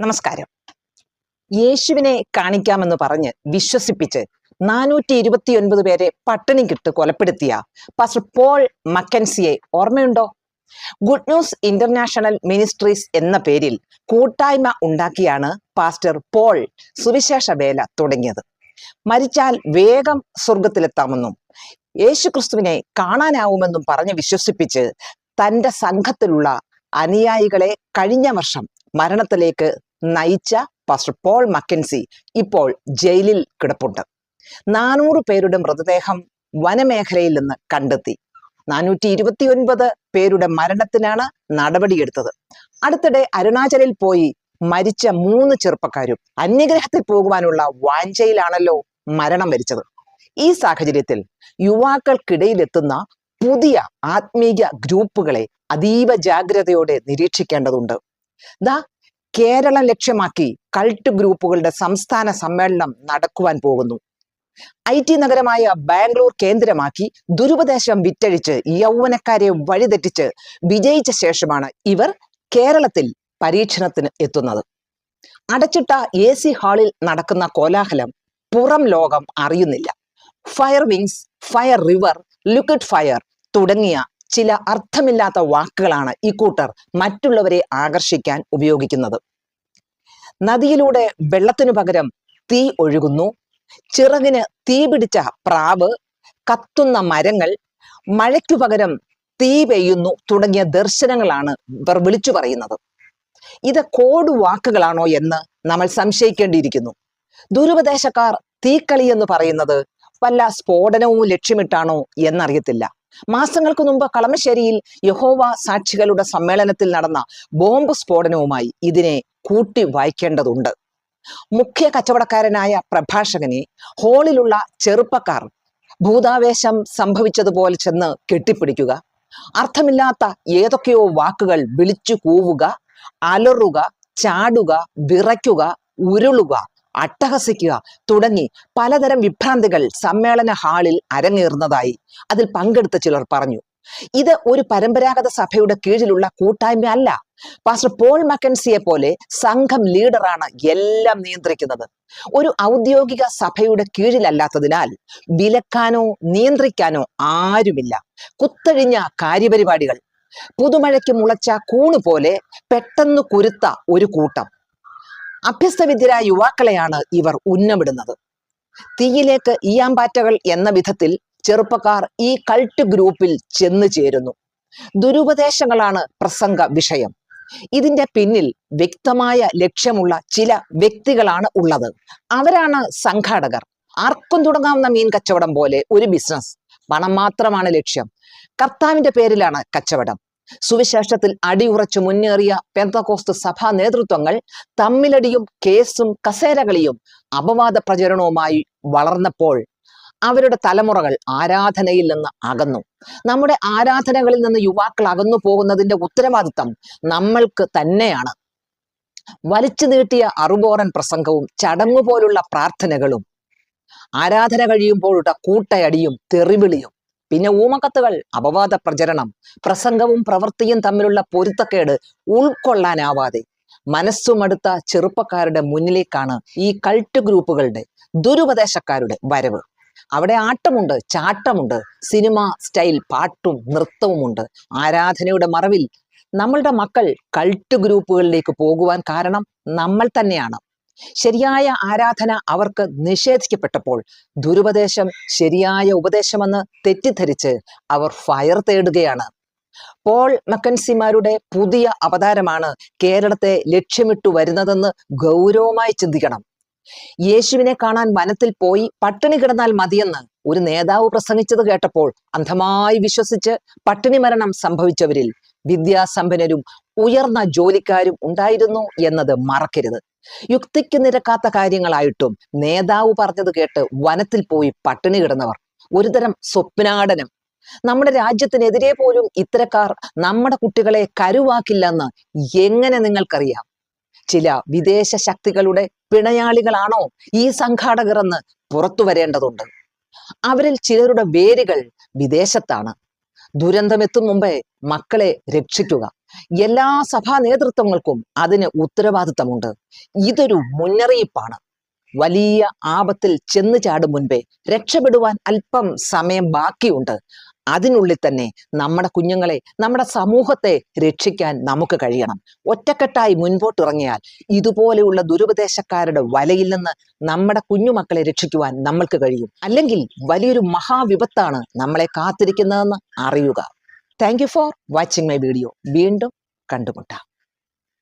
നമസ്കാരം. യേശുവിനെ കാണിക്കാമെന്ന് പറഞ്ഞ് വിശ്വസിപ്പിച്ച് നാനൂറ്റി ഇരുപത്തിയൊൻപത് പേരെ പട്ടിണി കിട്ട് കൊലപ്പെടുത്തിയ പാസ്റ്റർ പോൾ മക്കൻസിയെ ഓർമ്മയുണ്ടോ? ഗുഡ് ന്യൂസ് ഇന്റർനാഷണൽ മിനിസ്ട്രീസ് എന്ന പേരിൽ കൂട്ടായ്മ ഉണ്ടാക്കിയാണ് പാസ്റ്റർ പോൾ സുവിശേഷ വേല തുടങ്ങിയത്. മരിച്ചാൽ വേഗം സ്വർഗത്തിലെത്താമെന്നും യേശുക്രിസ്തുവിനെ കാണാനാവുമെന്നും പറഞ്ഞ് വിശ്വസിപ്പിച്ച് തന്റെ സംഘത്തിലുള്ള അനുയായികളെ കഴിഞ്ഞ വർഷം മരണത്തിലേക്ക് നയിച്ച പാസ്റ്റർ പോൾ മക്കൻസി ഇപ്പോൾ ജയിലിൽ കിടപ്പുണ്ട്. നാനൂറ് പേരുടെ മൃതദേഹം വനമേഖലയിൽ നിന്ന് കണ്ടെത്തി. നാനൂറ്റി ഇരുപത്തി ഒൻപത് പേരുടെ മരണത്തിനാണ് നടപടിയെടുത്തത്. അടുത്തിടെ അരുണാചലിൽ പോയി മരിച്ച മൂന്ന് ചെറുപ്പക്കാരും അന്യഗ്രഹത്തിൽ പോകുവാനുള്ള വാഞ്ചയിലാണല്ലോ മരണം വരിച്ചത്. ഈ സാഹചര്യത്തിൽ യുവാക്കൾക്കിടയിലെത്തുന്ന പുതിയ ആത്മീയ ഗ്രൂപ്പുകളെ അതീവ ജാഗ്രതയോടെ നിരീക്ഷിക്കേണ്ടതുണ്ട്. ദാ കേരളം ലക്ഷ്യമാക്കി കൾട്ട് ഗ്രൂപ്പുകളുടെ സംസ്ഥാന സമ്മേളനം നടക്കുവാൻ പോകുന്നു. ഐ ടി നഗരമായ ബാംഗ്ലൂർ കേന്ദ്രമാക്കി ദുരുപദേശം വിറ്റഴിച്ച് യൗവനക്കാരെ വഴിതെറ്റിച്ച് വിജയിച്ച ശേഷമാണ് ഇവർ കേരളത്തിൽ പരീക്ഷണത്തിന് എത്തുന്നത്. അടച്ചിട്ട എ സി ഹാളിൽ നടക്കുന്ന കോലാഹലം പുറം ലോകം അറിയുന്നില്ല. Fire wings fire river lookout fire തുടങ്ങിയ ചില അർത്ഥമില്ലാത്ത വാക്കുകളാണ് ഇക്കൂട്ടർ മറ്റുള്ളവരെ ആകർഷിക്കാൻ ഉപയോഗിക്കുന്നത്. നദിയിലൂടെ വെള്ളത്തിനു പകരം തീ ഒഴുകുന്നു. ചിറകിന് തീ പിടിച്ച പ്രാവ് കത്തുന്ന മരങ്ങൾ മഴയ്ക്കു പകരം തീ പെയ്യുന്നു തുടങ്ങിയ ദർശനങ്ങളാണ് ഇവർ വിളിച്ചു പറയുന്നത്. ഇത് കോഡ് വാക്കുകളാണോ എന്ന് നമ്മൾ സംശയിക്കേണ്ടിയിരിക്കുന്നു. ദുരുപദേശക്കാർ തീക്കളി എന്ന് പറയുന്നത് വല്ല സ്ഫോടനവും ലക്ഷ്യമിട്ടാണോ എന്നറിയത്തില്ല. മാസങ്ങൾക്ക് മുമ്പ് കളമശ്ശേരിയിൽ യഹോവ സാക്ഷികളുടെ സമ്മേളനത്തിൽ നടന്ന ബോംബ് സ്ഫോടനവുമായി ഇതിനെ കൂട്ടി വായിക്കേണ്ടതുണ്ട്. മുഖ്യ കച്ചവടക്കാരനായ പ്രഭാഷകനെ ഹോളിലുള്ള ചെറുപ്പക്കാർ ഭൂതാവേശം സംഭവിച്ചതുപോലെ ചെന്ന് കെട്ടിപ്പിടിക്കുക അർത്ഥമില്ലാത്ത ഏതൊക്കെയോ വാക്കുകൾ വിളിച്ചു കൂവുക അലറുക ചാടുക വിറയ്ക്കുക ഉരുളുക അട്ടഹസിക്കുക. തുടങ്ങി പലതരം വിഭ്രാന്തികൾ സമ്മേളന ഹാളിൽ അരങ്ങേറുന്നതായി അതിൽ പങ്കെടുത്ത ചിലർ പറഞ്ഞു. ഇത് ഒരു പരമ്പരാഗത സഭയുടെ കീഴിലുള്ള കൂട്ടായ്മ അല്ല പാസ്റ്റർ പോൾ മക്കൻസിയെ പോലെ സംഘം ലീഡറാണ് എല്ലാം നിയന്ത്രിക്കുന്നത്. ഒരു ഔദ്യോഗിക സഭയുടെ കീഴിലല്ലാത്തതിനാൽ വിലക്കാനോ നിയന്ത്രിക്കാനോ ആരുമില്ല. കുത്തഴിഞ്ഞ കാര്യപരിപാടികൾ. പുതുമഴയ്ക്ക് മുളച്ച കൂണ് പോലെ പെട്ടെന്ന് കുരുത്ത ഒരു കൂട്ടം. അഭ്യസ്തവിദ്യരായ യുവാക്കളെയാണ് ഇവർ ഉന്നമിടുന്നത്. തീയിലേക്ക് ഈയാമ്പാറ്റകൾ എന്ന വിധത്തിൽ ചെറുപ്പക്കാർ ഈ കൾട്ട് ഗ്രൂപ്പിൽ ചെന്നു ചേരുന്നു. ദുരുപദേശങ്ങളാണ് പ്രസംഗ വിഷയം. ഇതിന്റെ പിന്നിൽ വ്യക്തമായ ലക്ഷ്യമുള്ള ചില വ്യക്തികളാണ് ഉള്ളത്. അവരാണ് സംഘാടകർ. ആർക്കും തുടങ്ങാവുന്ന മീൻ കച്ചവടം പോലെ ഒരു ബിസിനസ്. പണം മാത്രമാണ് ലക്ഷ്യം. കർത്താവിന്റെ പേരിലാണ് കച്ചവടം. സുവിശേഷത്തിൽ അടിയുറച്ചു മുന്നേറിയ പെന്തകോസ്ത് സഭാ നേതൃത്വങ്ങൾ തമ്മിലടിയും കേസും കസേരകളിയും അപവാദ പ്രചരണവുമായി വളർന്നപ്പോൾ അവരുടെ തലമുറകൾ ആരാധനയിൽ നിന്ന് അകന്നു. നമ്മുടെ ആരാധനകളിൽ നിന്ന് യുവാക്കൾ അകന്നു പോകുന്നതിന്റെ ഉത്തരവാദിത്തം നമ്മൾക്ക് തന്നെയാണ്. വലിച്ചു നീട്ടിയ അറുബോറൻ പ്രസംഗവും ചടങ്ങു പോലുള്ള പ്രാർത്ഥനകളും ആരാധന കഴിയുമ്പോഴുള്ള കൂട്ടയടിയും തെറിവിളിയും പിന്നെ ഊമക്കത്തുകൾ അപവാദ പ്രചരണം പ്രസംഗവും പ്രവൃത്തിയും തമ്മിലുള്ള പൊരുത്തക്കേട് ഉൾക്കൊള്ളാനാവാതെ മനസ്സുമടുത്ത ചെറുപ്പക്കാരുടെ മുന്നിലേക്കാണ് ഈ കൾട്ട് ഗ്രൂപ്പുകളുടെ ദുരുപദേശക്കാരുടെ വരവ്. അവിടെ ആട്ടമുണ്ട് ചാട്ടമുണ്ട് സിനിമ സ്റ്റൈൽ പാട്ടും നൃത്തവും ഉണ്ട് ആരാധനയുടെ മറവിൽ നമ്മളുടെ മക്കൾ കൾട്ട് ഗ്രൂപ്പുകളിലേക്ക് പോകുവാൻ കാരണം നമ്മൾ തന്നെയാണ്. ശരിയായ ആരാധന അവർക്ക് നിഷേധിക്കപ്പെട്ടപ്പോൾ ദുരുപദേശം ശരിയായ ഉപദേശമെന്ന് തെറ്റിദ്ധരിച്ച് അവർ ഫയർ തേടുകയാണ്. പോൾ മക്കൻസിമാരുടെ പുതിയ അവതാരമാണ് കേരളത്തെ ലക്ഷ്യമിട്ടു വരുന്നതെന്ന് ഗൗരവമായി ചിന്തിക്കണം. യേശുവിനെ കാണാൻ വനത്തിൽ പോയി പട്ടിണി കിടന്നാൽ മതിയെന്ന് ഒരു നേതാവ് പ്രസംഗിച്ചത് കേട്ടപ്പോൾ അന്ധമായി വിശ്വസിച്ച് പട്ടിണി മരണം സംഭവിച്ചവരിൽ വിദ്യാസമ്പന്നരും ഉയർന്ന ജോലിക്കാരും ഉണ്ടായിരുന്നു എന്നത് മറക്കരുത്. യുക്തിക്ക് നിരക്കാത്ത കാര്യങ്ങളായിട്ടും നേതാവ് പറഞ്ഞത് കേട്ട് വനത്തിൽ പോയി പട്ടിണി കിടന്നവർ ഒരുതരം സ്വപ്നാടനം. നമ്മുടെ രാജ്യത്തിനെതിരെ പോലും ഇത്തരക്കാർ നമ്മുടെ കുട്ടികളെ കരുവാക്കില്ലെന്ന് എങ്ങനെ നിങ്ങൾക്കറിയാം? ചില വിദേശ ശക്തികളുടെ പിണയാളികളാണോ ഈ സംഘാടകർ എന്ന് പുറത്തു വരേണ്ടതുണ്ട്. അവരിൽ ചിലരുടെ വേരുകൾ വിദേശത്താണ്. ദുരന്തമെത്തും മുമ്പേ മക്കളെ രക്ഷിക്കുക. എല്ലാ സഭാ നേതൃത്വങ്ങൾക്കും അതിന് ഉത്തരവാദിത്തമുണ്ട്. ഇതൊരു മുന്നറിയിപ്പാണ്. വലിയ ആപത്തിൽ ചെന്നു ചാടും മുൻപേ രക്ഷപ്പെടുവാൻ അല്പം സമയം ബാക്കിയുണ്ട്. അതിനുള്ളിൽ തന്നെ നമ്മുടെ കുഞ്ഞുങ്ങളെ നമ്മുടെ സമൂഹത്തെ രക്ഷിക്കാൻ നമുക്ക് കഴിയണം. ഒറ്റക്കെട്ടായി മുൻപോട്ടിറങ്ങിയാൽ ഇതുപോലെയുള്ള ദുരുപദേശക്കാരുടെ വലയിൽ നിന്ന് നമ്മുടെ കുഞ്ഞുമക്കളെ രക്ഷിക്കുവാൻ നമ്മൾക്ക് കഴിയും. അല്ലെങ്കിൽ വലിയൊരു മഹാവിപത്താണ് നമ്മളെ കാത്തിരിക്കുന്നതെന്ന് അറിയുക. Thank you for watching my video വീണ്ടും കണ്ടുമുട്ടാം.